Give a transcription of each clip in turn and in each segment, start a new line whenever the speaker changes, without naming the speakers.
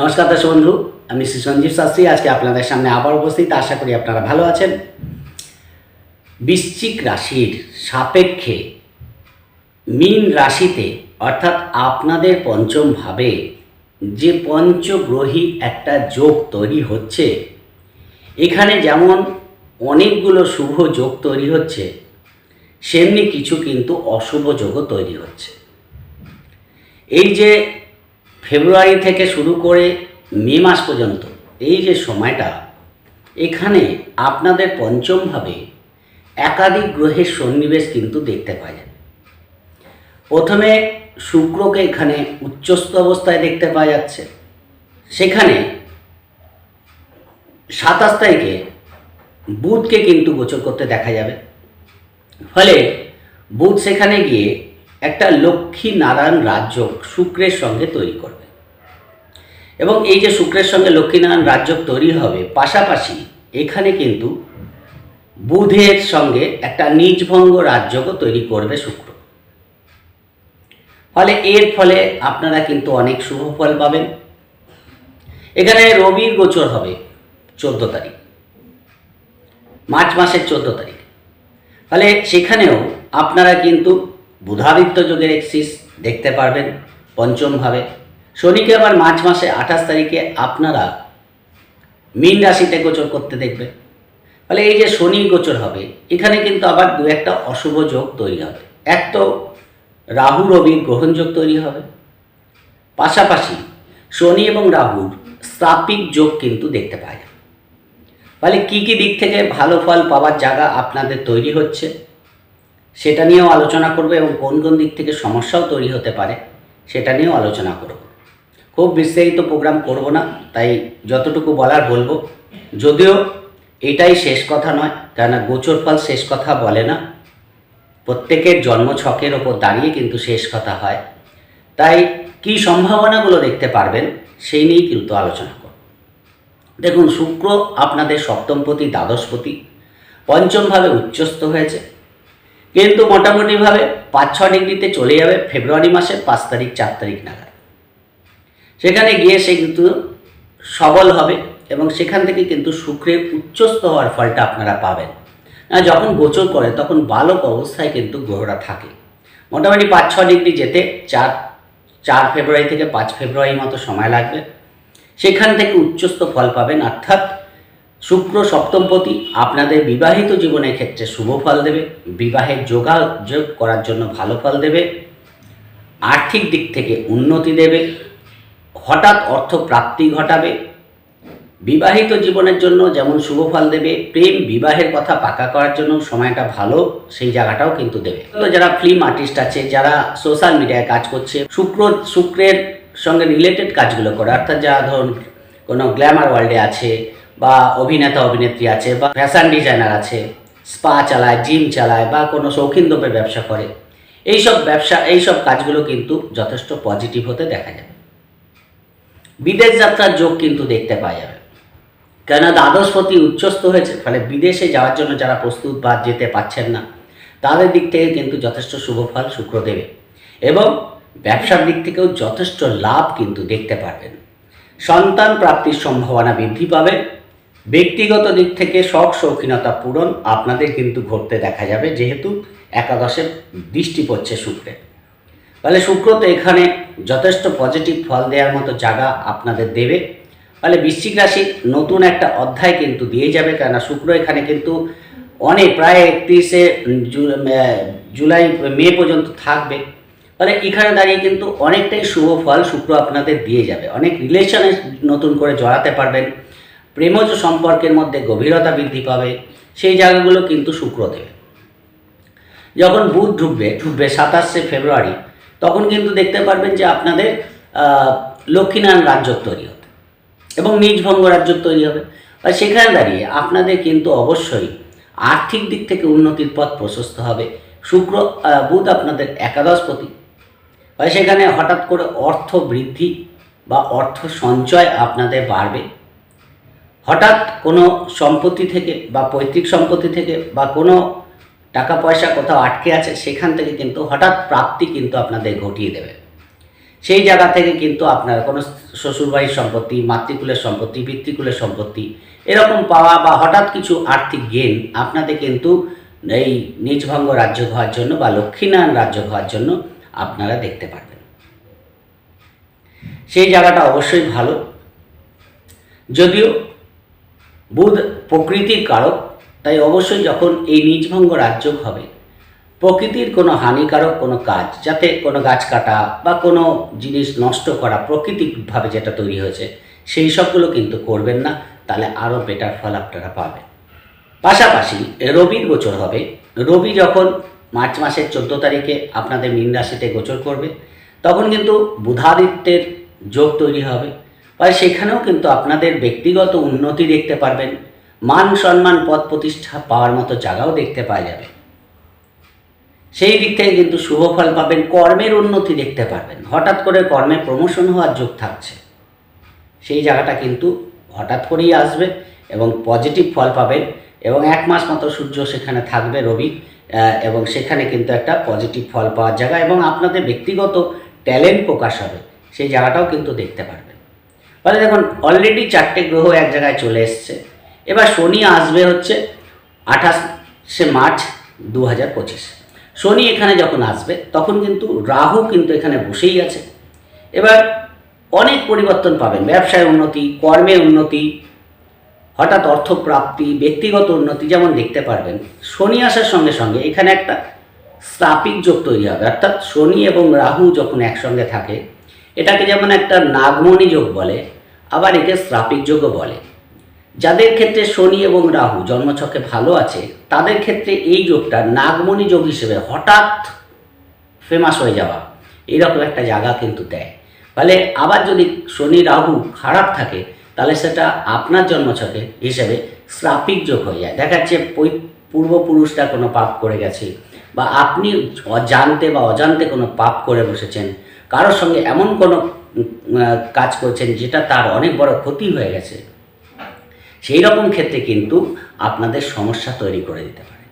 নমস্কার দর্শক বন্ধু, আমি শ্রী সঞ্জীব শাস্ত্রী। আজকে আপনাদের সামনে আবার উপস্থিত, আশা করি আপনারা ভালো আছেন। বৃশ্চিক রাশির সাপেক্ষে মীন রাশিতে, অর্থাৎ আপনাদের পঞ্চম ভাবে যে পঞ্চগ্রহী একটা যোগ তৈরি হচ্ছে, এখানে যেমন অনেকগুলো শুভ যোগ তৈরি হচ্ছে, সেমনি কিছু কিন্তু অশুভ যোগও তৈরি হচ্ছে। এই যে ফেব্রুয়ারি থেকে শুরু করে মে মাস পর্যন্ত এই যে সময়টা, এখানে আপনাদের পঞ্চমভাবে একাধিক গ্রহের সন্নিবেশ কিন্তু দেখতে পাওয়া যাবে প্রথমে শুক্রকে এখানে উচ্চস্থ অবস্থায় দেখতে পাওয়া যাচ্ছে। সেখানে সাতাশ তারিখে বুধকে কিন্তু গোচর করতে দেখা যাবে। ফলে বুধ সেখানে গিয়ে একটা লক্ষ্মী নারায়ণ রাজ্য শুক্রের সঙ্গে তৈরি করবে। এবং এই যে শুক্রের সঙ্গে লক্ষ্মীনারায়ণ রাজ্য তৈরি হবে, পাশাপাশি এখানে কিন্তু বুধের সঙ্গে একটা নিজভঙ্গ রাজ্যও তৈরি করবে শুক্র। ফলে এর ফলে আপনারা কিন্তু অনেক শুভ ফল পাবেন। এখানে রবির গোচর হবে চোদ্দ তারিখ, মার্চ মাসের চোদ্দ তারিখ। ফলে সেখানেও আপনারা কিন্তু বুধাদিত্য যোগের এক্সিস দেখতে পারবেন পঞ্চমভাবে শনিকে আবার মার্চ মাসে আঠাশ তারিখে আপনারা মীন রাশিতে গোচর করতে দেখবেন। ফলে এই যে শনি গোচর হবে, এখানে কিন্তু আবার দু একটা অশুভ যোগ তৈরি হবে। এক তো রাহু রবির গ্রহণযোগ তৈরি হবে। পাশাপাশি শনি এবং রাহুর স্থাপিক যোগ কিন্তু দেখতে পাওয়া যাবে। ফলে কী কী দিক থেকে ভালো ফল পাওয়ার জায়গা আপনাদের তৈরি হচ্ছে? সেটা নিয়েও আলোচনা করব এবং কোন কোন দিক থেকে সমস্যাও তৈরি হতে পারে, সেটা নিয়েও আলোচনা করব। খুব বিস্তারিত প্রোগ্রাম করব না, তাই যতটুকু বলার বলব। যদিও এটাই শেষ কথা নয়, কেননা গোচর ফল শেষ কথা বলে না। প্রত্যেকের জন্ম ছকের ওপর দাঁড়িয়ে কিন্তু শেষ কথা হয়। তাই কি সম্ভাবনাগুলো দেখতে পারবেন, সেই নিয়েই কিন্তু আলোচনা করব। দেখুন, শুক্র আপনাদের সপ্তমপতি, দ্বাদশপতি, পঞ্চমভাবে উচ্চস্থ হয়েছে। কিন্তু মোটামুটিভাবে পাঁচ, ছ ডিগ্রিতে চলে যাবে ফেব্রুয়ারি মাসের পাঁচ তারিখ, চার তারিখ নাগাদ। সেখানে গিয়ে সে কিন্তু সবল হবে এবং সেখান থেকে কিন্তু শুক্রের উচ্চস্থ হওয়ার ফলটা আপনারা পাবেন। যখন গোচর করে, তখন বালক অবস্থায় কিন্তু গ্রহরা থাকে। মোটামুটি পাঁচ, ছ ডিগ্রি যেতে চার চার ফেব্রুয়ারি থেকে পাঁচ ফেব্রুয়ারি মতো সময় লাগবে। সেখান থেকে উচ্চস্থ ফল পাবেন, অর্থাৎ শুক্র সপ্তমপতি আপনাদের বিবাহিত জীবনের ক্ষেত্রে শুভ ফল দেবে। বিবাহের যোগাযোগ করার জন্য ভালো ফল দেবে। আর্থিক দিক থেকে উন্নতি দেবে। হঠাৎ অর্থ প্রাপ্তি ঘটাবে। বিবাহিত জীবনের জন্য যেমন শুভ ফল দেবে, প্রেম বিবাহের কথা পাকা করার জন্য সময়টা ভালো, সেই জায়গাটাও কিন্তু দেবে। তো যারা ফিল্ম আর্টিস্ট আছে, যারা সোশ্যাল মিডিয়ায় কাজ করছে, শুক্র, শুক্রের সঙ্গে রিলেটেড কাজগুলো করে, অর্থাৎ যারা ধরুন কোনো গ্ল্যামার ওয়ার্ল্ডে আছে বা অভিনেতা, অভিনেত্রী আছে বা ফ্যাশন ডিজাইনার আছে স্পা চালায় জিম চালায় বা কোনো শৌখিন দ্রব্যের ব্যবসা করে, এইসব ব্যবসা, এইসব কাজগুলো কিন্তু যথেষ্ট পজিটিভ হতে দেখা যাবে। বিদেশ যাত্রার যোগ কিন্তু দেখতে পাওয়া যাবে। কেননা দ্বাদশপতি উচ্চস্থ হয়েছে, ফলে বিদেশে যাওয়ার জন্য যারা প্রস্তুত বা যেতে পারছেন না, তাদের দিক থেকে কিন্তু যথেষ্ট শুভ ফল শুক্র দেবে এবং ব্যবসার দিক থেকেও যথেষ্ট লাভ কিন্তু দেখতে পারবেন। সন্তান প্রাপ্তির সম্ভাবনা বৃদ্ধি পাবে। ব্যক্তিগত দিক থেকে শখ, শৌখিনতা পূরণ আপনাদের কিন্তু ঘটতে দেখা যাবে, যেহেতু একাদশের দৃষ্টি পড়ছে শুক্রে। তাহলে শুক্র তো এখানে যথেষ্ট পজিটিভ ফল দেওয়ার মতো জায়গা আপনাদের দেবে। তাহলে বৃশ্চিক রাশির নতুন একটা অধ্যায় কিন্তু দিয়ে যাবে, কেননা শুক্র এখানে কিন্তু অনেক প্রায় একত্রিশে জুলাই, মে পর্যন্ত থাকবে। ফলে এখানে দাঁড়িয়ে কিন্তু অনেকটাই শুভ ফল শুক্র আপনাদের দিয়ে যাবে। অনেক রিলেশনে নতুন করে জড়াতে পারবেন। প্রেমজ সম্পর্কের মধ্যে গভীরতা বৃদ্ধি পাবে, সেই জায়গাগুলো কিন্তু শুক্র দেবে। যখন বুধ ঢুকবে ঢুকবে সাতাশে ফেব্রুয়ারি, তখন কিন্তু দেখতে পারবেন যে আপনাদের লক্ষ্মীনারায়ণ রাজ্য তৈরি হবে এবং নিজভঙ্গ রাজ্য তৈরি হবে। আর সেখানে দাঁড়িয়ে আপনাদের কিন্তু অবশ্যই আর্থিক দিক থেকে উন্নতির পথ প্রশস্ত হবে। শুক্র বুধ আপনাদের একাদশপতি সেখানে হঠাৎ করে অর্থ বৃদ্ধি বা অর্থ সঞ্চয় আপনাদের বাড়বে। হঠাৎ কোনো সম্পত্তি থেকে বা পৈতৃক সম্পত্তি থেকে বা কোনো টাকা পয়সা কোথাও আটকে আছে, সেখান থেকে কিন্তু হঠাৎ প্রাপ্তি কিন্তু আপনাদের ঘটিয়ে দেবে। সেই জায়গা থেকে কিন্তু আপনার কোনো শ্বশুরবাড়ির সম্পত্তি, মাতৃকুলের সম্পত্তি, পিতৃকুলের সম্পত্তি এরকম পাওয়া বা হঠাৎ কিছু আর্থিক গেন আপনাদের কিন্তু এই নিজভঙ্গ রাজ্য হওয়ার জন্য বা লক্ষ্মীনারায়ণ রাজ্য হওয়ার জন্য আপনারা দেখতে পারবেন। সেই জায়গাটা অবশ্যই ভালো। যদিও বুধ প্রকৃতির কারক, তাই অবশ্যই যখন এই নিজভঙ্গ রাজ্য হবে, প্রকৃতির কোনো হানিকারক কোনো কাজ, যাতে কোনো গাছ কাটা বা কোনো জিনিস নষ্ট করা প্রাকৃতিকভাবে যেটা তৈরি হয়েছে, সেই সবগুলো কিন্তু করবেন না, তাহলে আরও বেটার ফল আপনারা পাবেন। পাশাপাশি রবির গোচর হবে। রবি যখন মার্চ মাসের চোদ্দ তারিখে আপনাদের মীন রাশিতে গোচর করবে, তখন কিন্তু বুধাদিত্যের যোগ তৈরি হবে। ফলে সেখানেও কিন্তু আপনাদের ব্যক্তিগত উন্নতি দেখতে পারবেন। মান সম্মান পদ প্রতিষ্ঠা পাওয়ার মতো জায়গাও দেখতে পাওয়া যাবে। সেই দিক থেকে কিন্তু শুভ ফল পাবেন, কর্মের উন্নতি দেখতে পারবেন। হঠাৎ করে কর্মে প্রমোশন হওয়ার যোগ থাকছে। সেই জায়গাটা কিন্তু হঠাৎ করেই আসবে এবং পজিটিভ ফল পাবেন এবং এক মাস মতো সূর্য সেখানে থাকবে, রবি এবং সেখানে কিন্তু একটা পজিটিভ ফল পাওয়ার জায়গা এবং আপনাদের ব্যক্তিগত ট্যালেন্ট প্রকাশ হবে। সেই জায়গাটাও কিন্তু দেখতে পারবেন। ফলে দেখুন অলরেডি চারটে গ্রহ এক জায়গায় চলে এসছে। এবার শনি আসবে হচ্ছে আঠাশে মার্চ দু হাজার পঁচিশ। শনি এখানে যখন আসবে, তখন কিন্তু রাহু কিন্তু এখানে বসেই আছে। এবার অনেক পরিবর্তন পাবেন, ব্যবসায় উন্নতি, কর্মে উন্নতি, হঠাৎ অর্থপ্রাপ্তি, ব্যক্তিগত উন্নতি যেমন দেখতে পারবেন। শনি আসার সঙ্গে সঙ্গে এখানে একটা স্থাপিক যোগ তৈরি হবে। অর্থাৎ শনি এবং রাহু যখন একসঙ্গে থাকে, এটাকে যেমন একটা নাগমণি যোগ বলে আবার একে স্রাপিক যোগও বলে। যাদের ক্ষেত্রে শনি এবং রাহু জন্মছকে ভালো আছে, তাদের ক্ষেত্রে এই যোগটা নাগমণি যোগ হিসেবে হঠাৎ ফেমাস হয়ে যাওয়া। এইরকম একটা জায়গা কিন্তু দেয়। ফলে আবার যদি শনি, রাহু খারাপ থাকে, তাহলে সেটা আপনার জন্মছকে হিসেবে শ্রাপিক যোগ হয়ে যায়। দেখা যাচ্ছে পূর্বপুরুষরা কোনো পাপ করে গেছে, বা আপনি অজান্তে বা অজান্তে কোনো পাপ করে বসেছেন, কারোর সঙ্গে এমন কোনো কাজ করছেন, যেটা তার অনেক বড় ক্ষতি হয়ে গেছে। সেই রকম ক্ষেত্রে কিন্তু আপনাদের সমস্যা তৈরি করে দিতে পারে।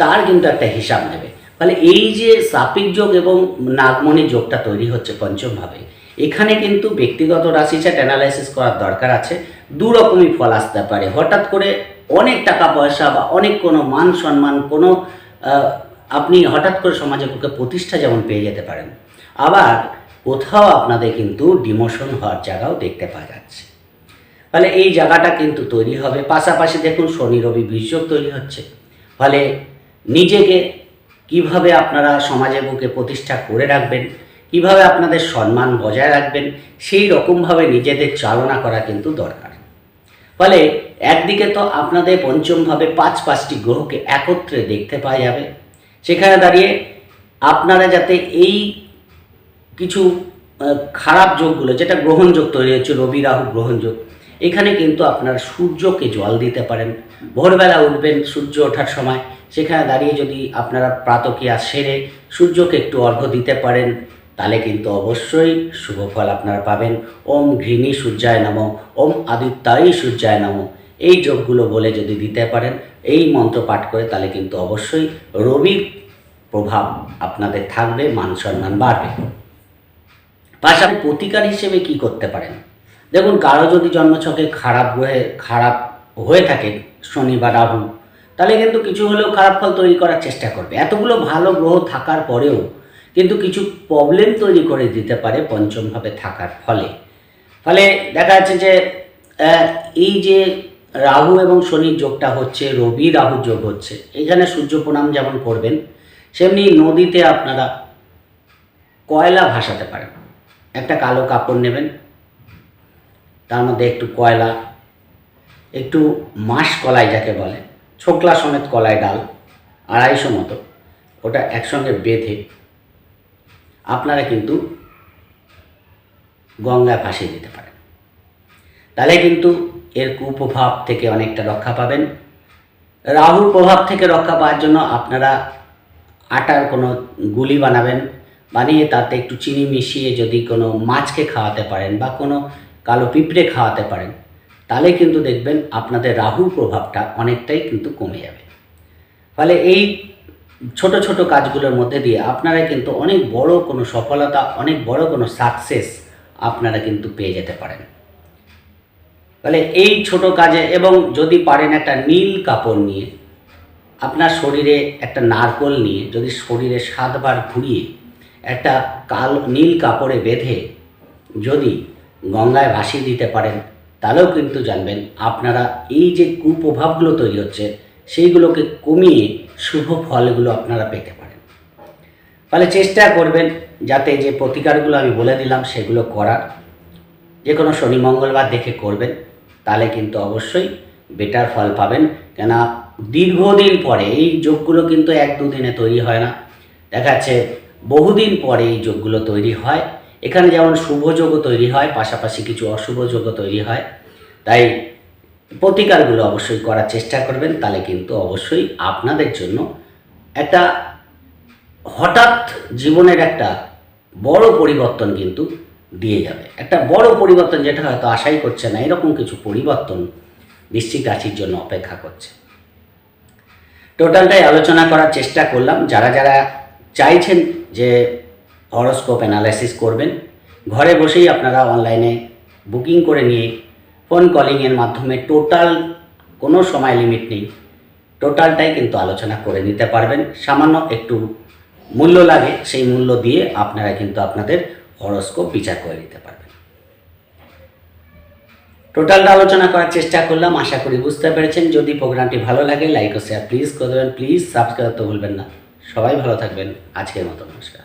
তার কিন্তু একটা হিসাব নেবে। ফলে এই যে সাপিক যোগ এবং নাগমণি যোগটা তৈরি হচ্ছে পঞ্চমভাবে, এখানে কিন্তু ব্যক্তিগত রাশি চার্ট অ্যানালাইসিস করার দরকার আছে। দু রকমই ফল আসতে পারে। হঠাৎ করে অনেক টাকা পয়সা বা অনেক কোনো মান সম্মান, কোনো আপনি হঠাৎ করে সমাজের পক্ষে প্রতিষ্ঠা যেমন পেয়ে যেতে পারেন। আবার কোথাও আপনাদের কিন্তু ডিমোশন হওয়ার জায়গাও দেখতে পাওয়া যাচ্ছে। ফলে এই জায়গাটা কিন্তু তৈরি হবে, পাশাপাশি দেখুন শনি, রবি বীর্যক তৈরি হচ্ছে। ফলে নিজেকে কীভাবে আপনারা সমাজের বুকে প্রতিষ্ঠা করে রাখবেন, কীভাবে আপনাদের সম্মান বজায় রাখবেন, সেই রকমভাবে নিজেদের চালনা করা কিন্তু দরকার। ফলে একদিকে তো আপনাদের পঞ্চমভাবে পাঁচ পাঁচটি গ্রহকে একত্রে দেখতে পাওয়া যাবে, সেখানে দাঁড়িয়ে আপনারা যাতে এই কিছু খারাপ যোগগুলো যেটা গ্রহণযোগ তৈরি হচ্ছে রবি রাহু গ্রহণযোগ এখানে কিন্তু আপনার সূর্যকে জল দিতে পারেন। ভোরবেলা উঠবেন সূর্য ওঠার সময়, সেখানে দাঁড়িয়ে যদি আপনারা প্রাতকিয়া সেরে সূর্যকে একটু অর্ঘ্য দিতে পারেন, তাহলে কিন্তু অবশ্যই শুভ ফল আপনারা পাবেন। ওম ঘৃণী সূর্যায় নম, ওম আদিত্যায়ী সূর্যায় নম। এই যোগগুলো বলে যদি দিতে পারেন, এই মন্ত্র পাঠ করে তাহলে কিন্তু অবশ্যই রবির প্রভাব আপনাদের থাকবে, মান সম্মান বাড়বে। পাশাপাশি প্রতিকার হিসেবে কি করতে পারেন? দেখুন, কারও যদি জন্মছকে খারাপ হয়ে খারাপ হয়ে থাকে শনি বা রাহু, তাহলে কিন্তু কিছু হলেও খারাপ ফল তৈরি করার চেষ্টা করবে। এতগুলো ভালো গ্রহ থাকার পরেও কিন্তু কিছু প্রবলেম তৈরি করে দিতে পারে পঞ্চমভাবে থাকার ফলে। ফলে দেখা যাচ্ছে যে এই যে রাহু এবং শনির যোগটা হচ্ছে, রবি রাহু যোগ হচ্ছে, এখানে সূর্য প্রণাম যেমন করবেন, সেমনি নদীতে আপনারা কয়লা ভাসাতে পারেন। একটা কালো কাপড় নেবেন, তার মধ্যে একটু কয়লা, একটু মাস কলাই যাকে বলে, ছোকলা সমেত কলাই ডাল, আড়াইশো মতো, ওটা একসঙ্গে বেঁধে আপনারা কিন্তু গঙ্গায় ভাসিয়ে দিতে পারেন। তাহলে কিন্তু এর কুপ্রভাব থেকে অনেকটা রক্ষা পাবেন। রাহুর প্রভাব থেকে রক্ষা পাওয়ার জন্য আপনারা আটার কোনো গুলি বানাবেন বানিয়ে তাতে একটু চিনি মিশিয়ে যদি কোনো মাছকে খাওয়াতে পারেন বা কোনো কালো পিঁপড়ে খাওয়াতে পারেন, তাহলে কিন্তু দেখবেন আপনাদের রাহুর প্রভাবটা অনেকটাই কিন্তু কমে যাবে। ফলে এই ছোট ছোট কাজগুলোর মধ্যে দিয়ে আপনারা কিন্তু অনেক বড় কোনো সফলতা, অনেক বড় কোনো সাকসেস আপনারা কিন্তু পেয়ে যেতে পারেন। তাহলে এই ছোট কাজে এবং যদি পারেন একটা নীল কাপড় নিয়ে, আপনার শরীরে একটা নারকোল নিয়ে যদি শরীরে সাতবার ঘুরিয়ে একটা কাল নীল কাপড়ে বেঁধে যদি গঙ্গায় ভাসিয়ে দিতে পারেন, তাহলেও কিন্তু জানবেন আপনারা এই যে কুপ্রভাবগুলো তৈরি হচ্ছে, সেইগুলোকে কমিয়ে শুভ ফলগুলো আপনারা পেতে পারেন। তাহলে চেষ্টা করবেন যাতে যে প্রতিকারগুলো আমি বলে দিলাম, সেগুলো করার। যে কোনো শনি মঙ্গলবার দেখে করবেন, তাহলে কিন্তু অবশ্যই বেটার ফল পাবেন। কেন দীর্ঘদিন পরে এই যোগগুলো কিন্তু এক দুদিনে তৈরি হয় না। দেখা যাচ্ছে বহুদিন পরে এই যোগগুলো তৈরি হয়। এখানে যেমন শুভ যোগও তৈরি হয়, পাশাপাশি কিছু অশুভ যোগও তৈরি হয়। তাই প্রতিকারগুলো অবশ্যই করার চেষ্টা করবেন, তাহলে কিন্তু অবশ্যই আপনাদের জন্য একটা হঠাৎ জীবনের একটা বড় পরিবর্তন কিন্তু দিয়ে যাবে। একটা বড় পরিবর্তন যেটা হয়তো আশাই করছে না, এরকম কিছু পরিবর্তন বৃশ্চিক রাশির জন্য অপেক্ষা করছে। টোটালটাই আলোচনা করার চেষ্টা করলাম। যারা যারা চাইছেন যে হরোস্কোপ অ্যানালাইসিস করবেন। ঘরে বসেই আপনারা অনলাইনে বুকিং করে নিয়ে ফোন কলিংয়ের মাধ্যমে টোটাল কোনো সময় লিমিট নেই। টোটালটাই কিন্তু আলোচনা করে নিতে পারবেন। সামান্য একটু মূল্য লাগে, সেই মূল্য দিয়ে আপনারা কিন্তু আপনাদের হরোস্কোপ বিচার করে নিতে পারবেন। টোটালটা আলোচনা করার চেষ্টা করলাম, আশা করি বুঝতে পেরেছেন। যদি প্রোগ্রামটি ভালো লাগে লাইক ও শেয়ার প্লিজ করে দেবেন। প্লিজ সাবস্ক্রাইব করতে ভুলবেন না। সবাই ভালো থাকবেন। আজকের মতো নমস্কার।